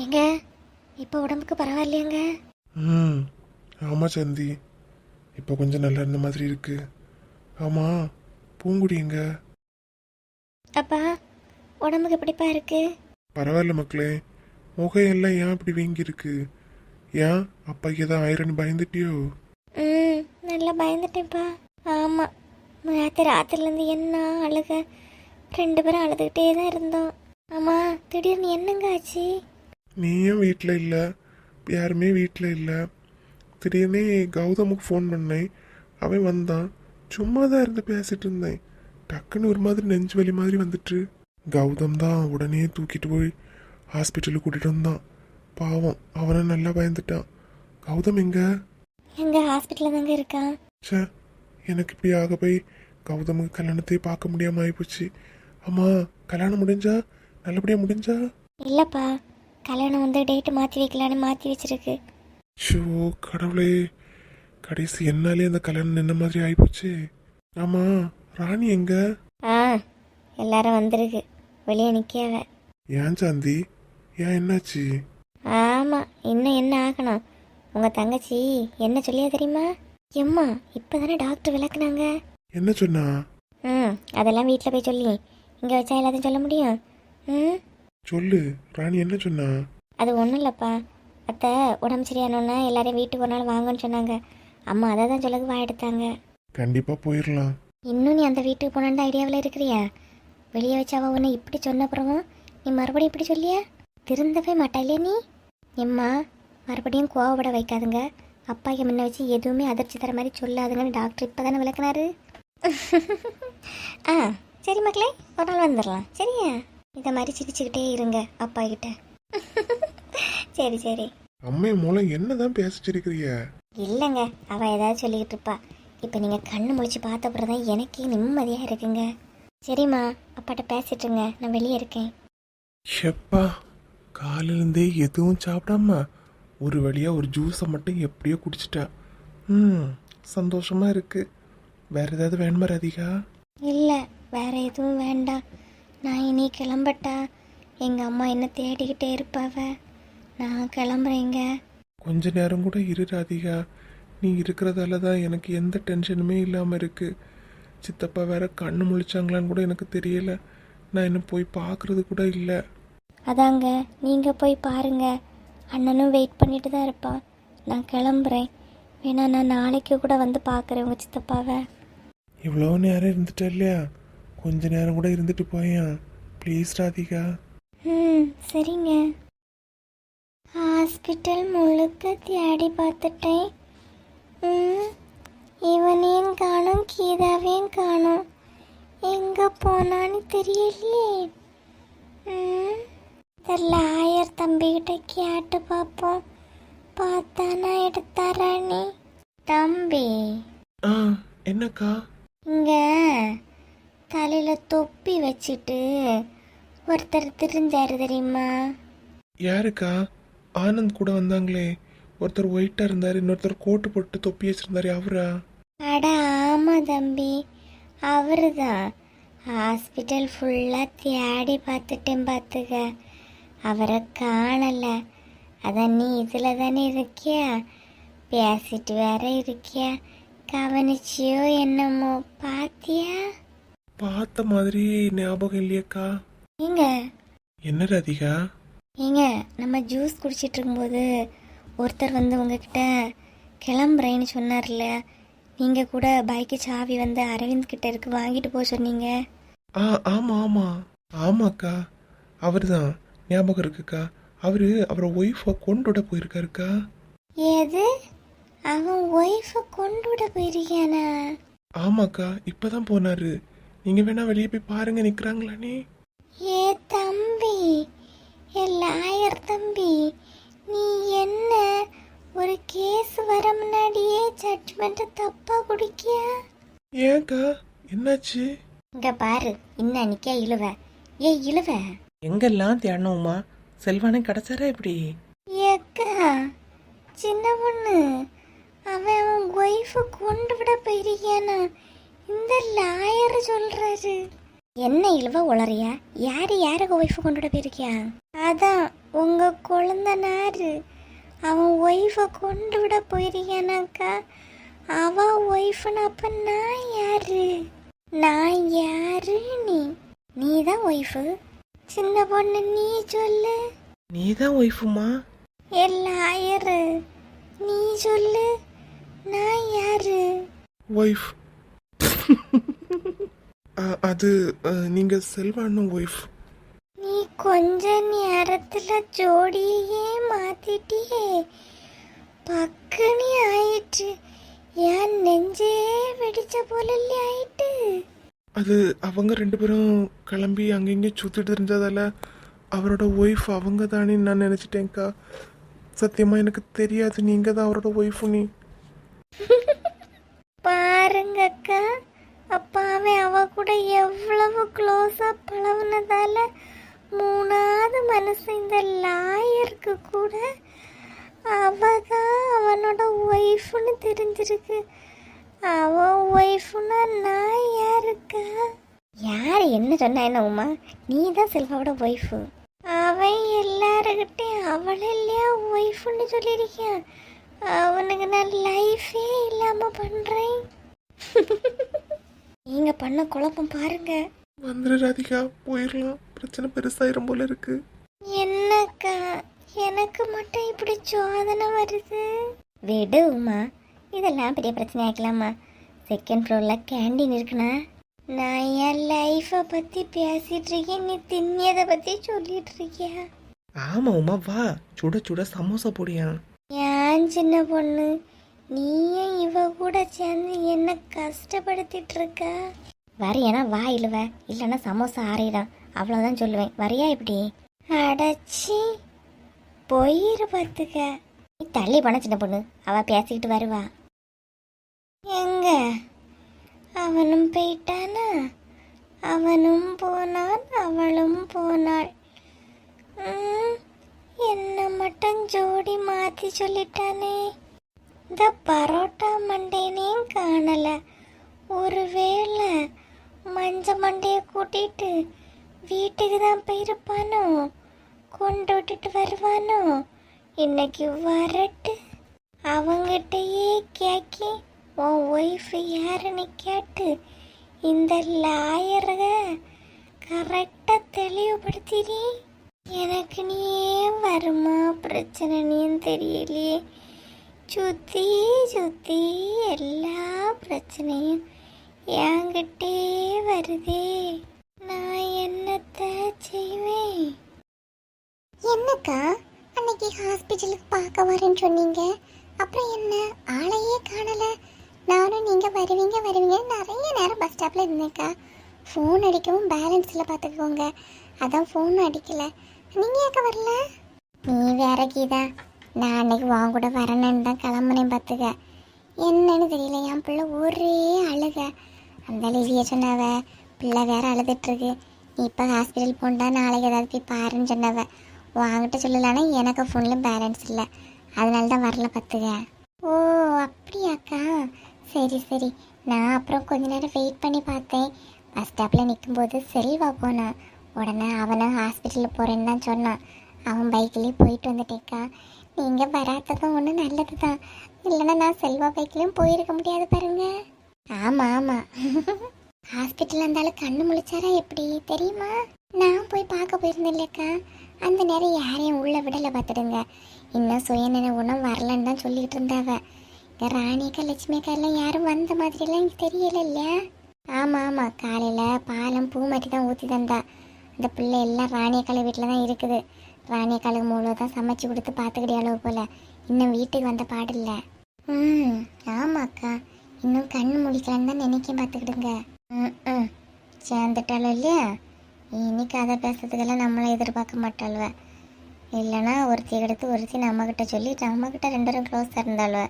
ஏங்க இப்போ உடம்புக்கு பரவாயில்லையாங்க? ம் ஆமாம் சந்தி. இப்போ கொஞ்சம் நல்லா இருந்த மாதிரி இருக்கு. ஆமாம் பூங்குடி எங்க? அப்பா உடம்புக்கு எப்படிப்பா இருக்கு? பரவாயில்ல மக்களே முகம் எல்லாம் ஏன் இப்படி வீங்கி இருக்கு? ஏன் அப்பாக்கு ஏதாவது ஆயிரன்னு பயந்துட்டியோ? ம் நல்லா பயந்துட்டேன்ப்பா. ஆமாம் நேற்று ராத்திரிலேருந்து என்ன அழுக ரெண்டு பேரும் அழுதுகிட்டே தான் இருந்தோம். ஆமாம் திடீர்னு என்னங்க ஆச்சு? நீயும் வீட்டில் இல்லை. யாருமே வீட்டில் இல்லை. திடீர்னு கௌதமுக்கு ஃபோன் பண்ணேன். அவன் வந்தான். சும்மா தான் இருந்து பேசிட்டு இருந்தேன். டக்குன்னு ஒரு மாதிரி நெஞ்சு வலி மாதிரி வந்துட்டு. கௌதம் தான் உடனே தூக்கிட்டு போய் ஹாஸ்பிட்டலுக்கு கூட்டிட்டு வந்தான். பாவம் அவனை நல்லா பயந்துட்டான். கௌதம் எங்க? எங்க ஹாஸ்பிட்டலில் தாங்க இருக்கான். ச்சே எனக்கு இப்படி ஆக போய் கௌதமுக்கு கல்யாணத்தையே பார்க்க முடியாம ஆயிப்போச்சு. அம்மா கல்யாணம் முடிஞ்சா? நல்லபடியா முடிஞ்சா? இல்லைப்பா கல்யாணம் வந்து டேட்டு மாற்றி வைக்கலான்னு மாற்றி வச்சிருக்கு. ஷோ கடவுளே. கடைசி என்னாலே அந்த கல்யாணம் நின்ன மாதிரி ஆயிப்போச்சு. ஆமா ராணி எங்க? ஆ எல்லாரும் வந்திருக்கு. வெளியே நிற்காவ ஏன் சாந்தி? ஏன் என்னாச்சு? ஆமாம் இன்னும் என்ன ஆகணும்? உங்கள் தங்கச்சி என்ன சொல்லியா தெரியுமா? எம்மா இப்போ தானே டாக்டர் விளக்குனாங்க. என்ன சொன்னா? ம் அதெல்லாம் வீட்டில் போய் சொல்லி. இங்கே வச்சா எல்லாத்தையும் சொல்ல முடியும். ம்? சொல்லு. ராணி என்ன சொன்னா? அது ஒன்றும் இல்லைப்பா. அத்தை உடம்பு சரியானோன்னா எல்லாரையும் வீட்டுக்கு ஒரு நாள் வாங்கன்னு சொன்னாங்க. அம்மா அதை தான் சொல்லக்கு வா எடுத்தாங்க. கண்டிப்பா போயிடலாம். இன்னும் நீ அந்த வீட்டுக்கு போனான்னு ஐடியாவில் இருக்கிறியா? வெளியே வச்சு அவள் உன்னை இப்படி சொன்ன அப்புறமும் நீ மறுபடியும் இப்படி சொல்லியா? திருந்தவே மாட்டா இல்லையா நீ? எம்மா மறுபடியும் கோவப்பட வைக்காதுங்க. அப்பாக்கு முன்ன வச்சு எதுவுமே அதிர்ச்சி தர மாதிரி சொல்லாதுங்கன்னு டாக்டர் இப்போ தானே விளக்குனாரு. ஆ சரி மக்களே ஒரு நாள் வந்துடலாம். சரியா? இதை மாதிரி சிரிச்சுக்கிட்டே இருங்க அப்பா கிட்ட. சரி சரி. அம்மை மூலம் என்னதான் பேசிச்சிருக்கிறிய இல்லைங்க அவள் ஏதாவது சொல்லிக்கிட்டு இருப்பா. இப்போ நீங்கள் கண்ணு முழிச்சு பார்த்த அப்புறம் தான் எனக்கே நிம்மதியாக இருக்குங்க. சரிம்மா அப்பாட்ட பேசிட்டுருங்க நான் வெளியே இருக்கேன். ஷெப்பா காலிலேருந்தே எதுவும் சாப்பிடாம ஒரு வழியா ஒரு ஜூஸை மட்டும் எப்படியோ குடிச்சிட்டா. ம் சந்தோஷமா இருக்கு. வேற ஏதாவது வேணுமா ராதிகா? இல்லை வேற எதுவும் வேண்டாம். நான் இனி கிளம்பட்டா எங்கள் அம்மா என்ன தேடிக்கிட்டே இருப்பாவ? நான் கிளம்புறேங்க. கொஞ்ச நேரம் கூட இரு ராதிகா. நீ இருக்கிறதால தான் எனக்கு எந்த டென்ஷனுமே இல்லாமல் இருக்கு. சித்தப்பா வேற கண்ணு முழிச்சாங்களான்னு கூட எனக்கு தெரியல. நான் இன்னும் போய் பார்க்கறது கூட இல்லை. அதாங்க நீங்கள் போய் பாருங்க. அண்ணனும் வெயிட் பண்ணிட்டு தான் இருப்பான். நான் கிளம்புறேன். வேணா நான் நாளைக்கு கூட வந்து பார்க்குறேன் உங்கள் சித்தப்பாவை. இவ்வளோ நேரம் இருந்துட்ட இல்லையா? கொஞ்ச நேரம் கூட இருந்துட்டு போயேன். ப்ளீஸ் ராதிகா. ம் சரிங்க. ஹாஸ்பிட்டல் முழுக்க தேடி பார்த்துட்டேன். ம் இவனையும் காணும் கீதாவையும் காணும். எங்கே போனான்னு தெரியலையே. ம் இந்த லாயர் தம்பிக்கிட்ட கேட்டு பார்ப்போம். பார்த்தானா எடுத்தாரானே தம்பி. ஆ என்னக்கா? இங்க. தலையில தொப்பி வச்சுட்டு ஒருத்தர் திரிஞ்சாரு தெரியுமா? யாருக்கா? ஆனந்த் கூட வந்தாங்களே. ஒருத்தர் ஒயிட்டா இருந்தாரு இன்னொருத்தர் கோட்டு போட்டு தொப்பி வச்சிருந்தாரு அவரா? அட ஆமா தம்பி. அவரு தான் ஹாஸ்பிட்டல் ஃபுல்லாக தேடி பார்த்துட்டேன் பார்த்துக்க. அவரை காணல. அதான் நீ இதில் தானே இருக்கியா? பேசிட்டு வேற இருக்கியா? கவனிச்சியோ என்னமோ பாத்தியா? பார்த்த மாதிரி ஞாபகம் இல்லையக்கா. ஏங்க? என்ன ராதிகா? ஏங்க நம்ம ஜூஸ் குடிச்சிட்டு இருக்கும்போது ஒருத்தர் வந்து உங்ககிட்ட கிளம்புறேன்னு சொன்னார்ல நீங்கள் கூட பைக்கு சாவி வந்து அரவிந்த் கிட்ட இருக்கு வாங்கிட்டு போக சொன்னீங்க. ஆ ஆமா ஆமா. ஆமாக்கா. அவர்தான். ஞாபகம் இருக்குக்கா. அவரு அவரை ஒய்ஃபை கொண்டு விட போயிருக்காருக்கா. ஏது? அவன் ஒய்ஃபை கொண்டு விட போயிருக்கானா ஆமாக்கா இப்பதான் போனாரு. நீங்க வேணா வெளியே போய் பாருங்க நிக்கிறாங்களானே ஏ தம்பி ஏ லாயர் தம்பி நீ என்ன? ஒரு கேஸ் வர முன்னாடியே ஜட்மெண்ட் தப்பா குடிக்கியா? ஏன்க்கா என்னாச்சு? இங்க பாரு இன்னும் நிக்க இழுவ. ஏ இழுவ? எங்கெல்லாம் தேடணுமா செல்வானே கிடைச்சாரா இப்படி? ஏக்கா சின்ன பொண்ணு. அவன் அவன் ஒய்ஃபை கொண்டு விட போயிருக்கானா இந்த லாயர் சொல்றாரு என்ன இழுவ உளறியா? யாரு யாருக்கு ஒய்ஃபை கொண்டு விட போயிருக்கியா? அதான் உங்க கொழுந்தனாரு. அவன் ஒய்ஃபை கொண்டு விட போயிருக்கானாக்கா அவ ஒய்ஃப்னு அப்ப நான் யாரு? நான் யாரு நீ? நீ தான் ஒய்ஃபு சின்ன பொண்ணு நீ சொல்லு. நீ தான் ஒய்ஃபுமா எல்லாயரு நீ சொல்லு. நான் யாரு? ஒய்ஃப் அது நீங்க செல்வானும் ஒய்ஃப் நீ கொஞ்ச நேரத்துல ஜோடியே மாத்திட்டியே. பக்குனி ஆயிட்டு என் நெஞ்சே வெடிச்ச போல ஆயிட்டு. அது அவங்க ரெண்டு பேரும் கிளம்பி அங்கங்க சுத்திட்டு இருந்ததால அவரோட ஒய்ஃப் அவங்க தானே நான் நினைச்சிட்டேன்க்கா. சத்தியமா எனக்கு தெரியாது. நீங்க தான் அவரோட ஒய்ஃப் நீ. பாருங்க அக்கா அப்பாவே அவ கூட எவ்வளவு க்ளோஸா பழகுனதால மூணாவது மனசு இந்த லாயருக்கு கூட அவதான் அவனோட ஒய்ஃப்னு தெரிஞ்சிருக்கு. அவன் ஒய்ஃப்னா நான் யாருக்கா? யார்? என்ன சொன்னா என்ன உமா? நீ தான் செல்வாவோட ஒய்ஃபு அவன் எல்லாருக்கிட்டையும் அவள் இல்லையா ஒய்ஃப்னு சொல்லியிருக்கான். அவனுக்கு நான் லைஃபே இல்லாம பண்றேன். நீங்க பண்ண குழப்பம் பாருங்க. வந்துரு ராதிகா போயிடலாம் பிரச்சனை பெருசாயிரும் போல இருக்கு. என்னக்கா எனக்கு மட்டும் இப்படி சோதனை வருது. விடு உமா இதெல்லாம் பெரிய பிரச்சனை ஆக்கலாமா செகண்ட் ஃப்ளோரில் கேண்டீன் இருக்குண்ணா. நான் என் லைஃப்பை பற்றி பேசிட்டு இருக்கேன். நீ திண்ணியதை பற்றி சொல்லிட்டு இருக்கியா? ஆமா உமா வா. சுட சுட சமோசா போடியா. ஏன் சின்ன பொண்ணு? நீயே இவ கூட சேர்ந்து என்ன கஷ்டப்படுத்திட்டு இருக்க வரையனா வா இழுவ. இல்லைன்னா சமோசா ஆறிடான் அவ்வளோதான் சொல்லுவேன். வரியா இப்படி? அடச்சி. போயிரு பார்த்துக்க. நீ தள்ளி போன சின்ன பொண்ணு. அவ பேசிக்கிட்டு வருவா. எங்க? அவனும் போயிட்டானா? அவனும் போனான். அவளும் போனாள். ம், என்ன மட்டும் ஜோடி மாத்தி சொல்லிட்டானே. இந்த பரோட்டா மண்டையனையும் காணலை. ஒருவேளை மஞ்ச மண்டையை கூட்டிட்டு வீட்டுக்கு தான் போயிருப்பானோ? கொண்டு விட்டுட்டு வருவானோ? இன்னைக்கு வரட்டு. அவங்கிட்டயே கேக்கி உன் ஒய்ஃப் யாருன்னு கேட்டு இந்த லாயரக கரெக்டாக தெளிவுபடுத்திடி எனக்கு நீ ஏன் வருமா பிரச்சனைன்னு தெரியலையே. சுத்தி சுத்தி எல்லா பிரச்சனையும் என்கிட்டே வருதே. நான் என்னத்த செய்வேன்? என்னக்கா அன்னைக்கு ஹாஸ்பிட்டலுக்கு பார்க்க வரேன்னு சொன்னீங்க. அப்புறம் என்ன ஆளையே காணல. நானும் நீங்க வருவீங்க வருவீங்க நிறைய நேரம் பஸ் ஸ்டாப்ல இருந்தேக்கா ஃபோன் அடிக்கவும் பேலன்ஸ் இல்லை பார்த்துக்கோங்க. அதான் ஃபோன் அடிக்கல. நீங்க ஏக்க வரல? நீ வேற கீதா. நான் அன்னைக்கு உன் கூட வரணுன்னு தான் கிளம்புனேன் பார்த்துக்க. என்னன்னு தெரியல என் பிள்ளை ஒரே அழுக. அந்த லிவிய சொன்னவ பிள்ளை வேற அழுதுட்டுருக்கு. நீ இப்போ ஹாஸ்பிட்டல் போண்டா நாளைக்கு ஏதாவது போய் பாருன்னு சொன்னவ வாங்கிட்ட சொல்லலான்னா எனக்கு ஃபோனில் பேலன்ஸ் இல்லை. அதனால தான் வரல பார்த்துக்க. ஓ அப்படியாக்கா? சரி சரி. நான் அப்புறம் கொஞ்ச நேரம் வெயிட் பண்ணி பார்த்தேன். பஸ் ஸ்டாப்பில் நிற்கும்போது செல்வா போனான் உடனே அவனும் ஹாஸ்பிட்டலில் போகிறேன்னு தான் சொன்னான். அவன் பைக்லேயே போயிட்டு வந்துட்டேக்கா. நீங்கள் வராததும் ஒன்று நல்லது தான் இல்லைன்னா நான் செல்வா பைக்லேயும் போயிருக்க முடியாது பாருங்க. ஆமாம் ஆமாம் ஹாஸ்பிட்டல் இருந்தாலும் கண்ணு முழிச்சாரா எப்படி தெரியுமா? நான் போய் பார்க்க போயிருந்தேன் இல்லைக்கா அந்த நேரம் யாரையும் உள்ள விடலை பார்த்துடுங்க. இன்னும் சுயநினைவுணம் வரலன்னு தான் சொல்லிட்டு இருந்தாவ. இங்க ராணிக்கா லட்சுமிக்கா எல்லாம் யாரும் வந்த மாதிரிலாம் எனக்கு தெரியல இல்லையா? ஆமாம் ஆமாம் காலையில் பாலம் பூ மாதிரி தான் ஊற்றி தந்தா. அந்த பிள்ளை எல்லாம் ராணியக்கால வீட்டில் தான் இருக்குது. ராணியக்காலுக்கு மூளை தான் சமைச்சு கொடுத்து பார்த்துக்கிட்டே அளவு போல். இன்னும் வீட்டுக்கு வந்த பாடில்ல ம் ஆமாக்கா. இன்னும் கண் முடிக்கலன்னு தான் நினைக்க பார்த்துக்கிடுங்க. ம் ம். சேர்ந்துட்டாலும் இல்லையா? இனி கதை பேசுறதுக்கெல்லாம் நம்மளை எதிர்பார்க்க மாட்டாளுவ. இல்லைன்னா ஒருத்தி எடுத்து ஒருத்தி நம்மக்கிட்ட சொல்லி நம்மக்கிட்ட ரெண்டு பேரும் க்ளோஸாக இருந்தாளுவ.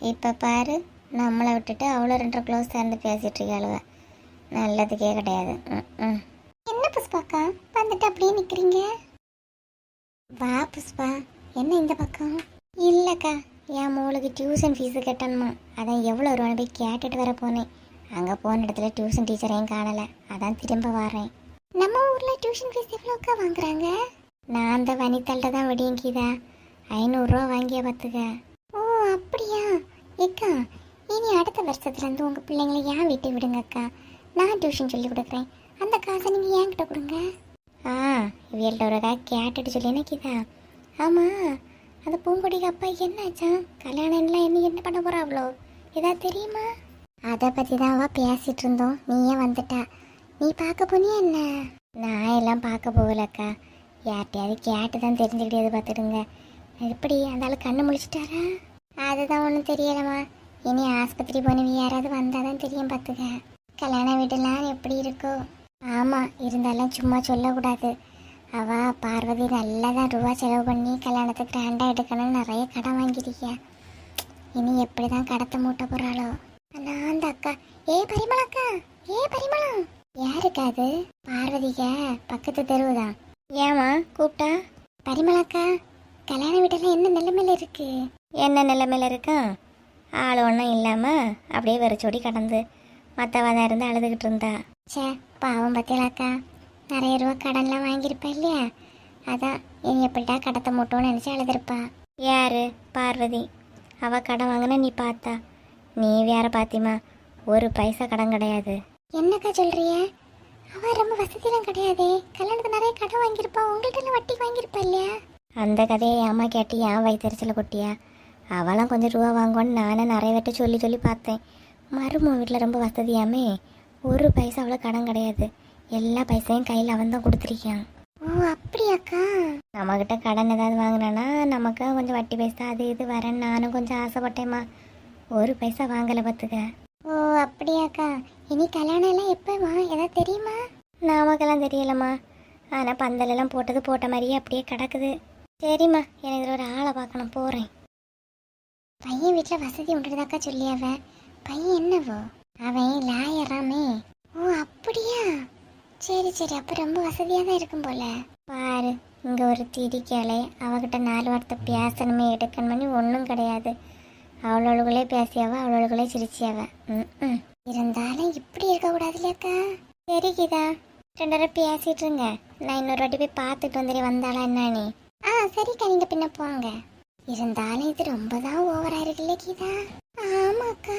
இப்போ பாரு நம்மளை விட்டுட்டு அவ்வளோ ரெண்டு க்ளோஸாக இருந்து பேசிட்டு இருக்காளுவ. நல்லதுக்கே கிடையாது. ம் ம். என்ன புஷ்பாக்கா? வந்துட்டு அப்படியே நிற்கிறீங்க வா புஷ்பா. என்ன இந்த பக்கம்? இல்லைக்கா என் மோளுக்கு டியூஷன் ஃபீஸு கட்டணுமா? அதான் எவ்வளோ ரூபான்னு போய் கேட்டுட்டு வர போனேன். அங்கே போன இடத்துல டியூஷன் டீச்சரையும் காணலை. அதான் திரும்ப வரேன். நம்ம ஊரில் டியூஷன் ஃபீஸ் எவ்வளோக்கா வாங்குறாங்க? நான் அந்த வனித்தாள்கிட்ட தான் விடியங்கிதா ஐநூறுரூவா வாங்கிய பார்த்துக்க. ஓ அப்படியா? ஏக்கா இனி அடுத்த வருஷத்துலேருந்து உங்கள் பிள்ளைங்களை ஏன் வீட்டை விடுங்கக்கா. நான் டியூஷன் சொல்லி கொடுக்குறேன். அந்த காசை நீங்கள் என்கிட்ட கொடுங்க. ஆ இவள்கிட்ட ஒரு கேட்டுட்டு சொல்லி என்ன கீதா? ஆமாம் அந்த பூங்கொடிக்கு அப்பா என்னாச்சான் கல்யாணம் எல்லாம் என்ன என்ன பண்ண போகிறா அவ்வளோ ஏதாவது தெரியுமா? அதை பற்றி தான் அவ பேசிகிட்டு இருந்தோம். நீயே வந்துட்டா. நீ பார்க்க போனியா என்ன? நான் எல்லாம் பார்க்க போகலக்கா. யார்கிட்டயாவது கேட்டு தான் தெரிஞ்சுக்கிட்டே பார்த்துடுங்க. எப்படி அந்த ஆள் கண்ணு முழிச்சிட்டாரா? அதுதான் ஒன்றும் தெரியலம்மா. இனி ஆஸ்பத்திரி போனவி யாராவது வந்தால் தான் தெரியும் பார்த்துக்க. கல்யாண வீடெல்லாம் எப்படி இருக்கோ? ஆமாம் இருந்தாலும் சும்மா சொல்லக்கூடாது. அவ பார்வதி நல்லா தான் ரூபா செலவு பண்ணி கல்யாணத்தை கிராண்டாக எடுக்கணும்னு நிறைய கடன் வாங்கியிருக்கியா. இனி எப்படி தான் கடத்த மூட்ட போகிறாளோ நான் அந்த அக்கா. ஏ பரிமளக்கா ஏ பரிமளம் யாருக்கா அது? பார்வதிக்க பக்கத்து தெருவுதான். ஏமா கூப்பிட்டா? பரிமளக்கா கல்யாண வீட்டெல்லாம் என்ன நிலைமையில இருக்கு? என்ன நிலைமையில இருக்கா? ஆள் ஒன்றும் இல்லாமல் அப்படியே வெறிச்சோடி கடந்து மற்றவ தான் இருந்து அழுதுகிட்டு இருந்தா. சே பாவம் பத்தியலாக்கா நிறைய ரூபா கடன்லாம் வாங்கியிருப்பா இல்லையா? அதான் இனி எப்படிடா கடத்த மூட்டோன்னு நினச்சி அழுதுருப்பா. யாரு? பார்வதி. அவ கடன் வாங்கினா நீ பார்த்தா. நீ வேற பாத்திமா ஒரு பைசா கடன் கிடையாது. என்னக்கா சொல்றிய? அவ ரொம்ப வசதியெல்லாம் கிடையாதே. கல்யாணத்துக்கு நிறைய கடன் வாங்கியிருப்பா. உங்கள்கிட்ட வட்டி வாங்கியிருப்பா இல்லையா? அந்த கதையை ஏமா கேட்டு ஏன் வயிற்றுச்சல கொட்டியா? அவளாம் கொஞ்சம் ரூபா வாங்குவான்னு நானே நிறைய பேர்ட்ட சொல்லி சொல்லி பார்த்தேன். மருமக வீட்டில் ரொம்ப வசதியாமே. ஒரு பைசா அவ்வளோ கடன் கிடையாது. எல்லா பைசையும் கையில் அவன் தான் கொடுத்துருக்கான். ஓ அப்படியாக்கா? நம்மக்கிட்ட கடன் ஏதாவது வாங்கினானா நமக்கு கொஞ்சம் வட்டி பைசா அது இது வரேன்னு நானும் கொஞ்சம் ஆசைப்பட்டேம்மா. ஒரு பைசா வாங்கலை பார்த்துக்க. ஓ அப்படியாக்கா? இனி கல்யாணம் எல்லாம் எப்போமா? ஏதாவது தெரியுமா? நமக்கெல்லாம் தெரியலம்மா. ஆனால் பந்தலெல்லாம் போட்டது போட்ட மாதிரியே அப்படியே கிடக்குது. சரிம்மா எனக்கு இதுல ஒரு ஆளை பார்க்கணும். போகிறேன் பையன் வீட்டில் வசதி உண்டுதாக்கா சொல்லியாவ. பையன் என்னவோ? அவன் லாயராமே. ஓ அப்படியா? சரி சரி அப்போ ரொம்ப வசதியாக தான் இருக்கும் போல. பாரு இங்கே ஒரு திடிக்காளே அவகிட்ட நாலு வார்த்தை பேசணுமே எடுக்கணுமே ஒன்றும் கிடையாது. அவளோளுகளே பேசியாவ அவளோளுகளே சிரிச்சியாவ. ம் ம். இருந்தாலும் இப்படி இருக்கக்கூடாது இல்லையாக்கா சரி கீதா. ரெண்டு நேரம் பேசிட்டு இருங்க. நான் இன்னொரு வாட்டி போய் பார்த்துட்டு வந்துடே வந்தாளா என்னன்னு. ஆ சரிக்கா நீங்கள் பின்ன போங்க. இருந்தாலும் இது ரொம்ப தான் ஓவரா இருக்குல்ல கீதா? ஆமாக்கா.